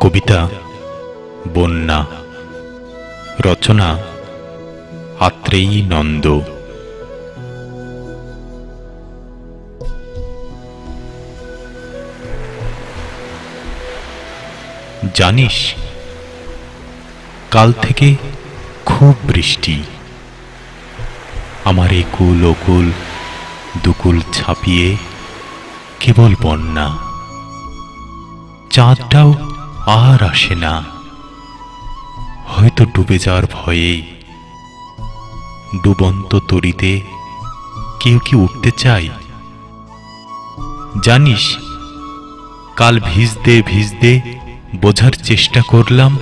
কবিতা, বন্যা, রচনা, আত্রেয়ী নন্দ। জানিস, কাল থেকে খুব বৃষ্টি। আমার একুল কুল ওকুল দুকুল ছাপিয়ে কেবল বন্যা। চাঁদটাও আর আসে না। হয়তো ডুবে যাওয়ার ভয়েই ডুবন্ত তরিতে কেউ কি উঠতে চায়? জানিস, কাল ভিজতে ভিজতে বোঝার চেষ্টা করলাম,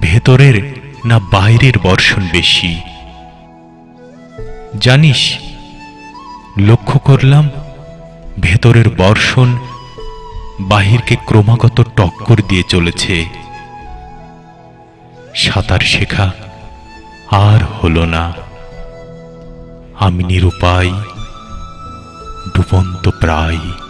ভেতরের না বাইরের বর্ষণ বেশি। জানিস, লক্ষ্য করলাম ভেতরের বর্ষণ বাহিরকে ক্রমাগত টক্কর দিয়ে চলেছে। সাঁতার শেখা আর হলো না। আমি নিরুপায় ডুবন্ত প্রায়।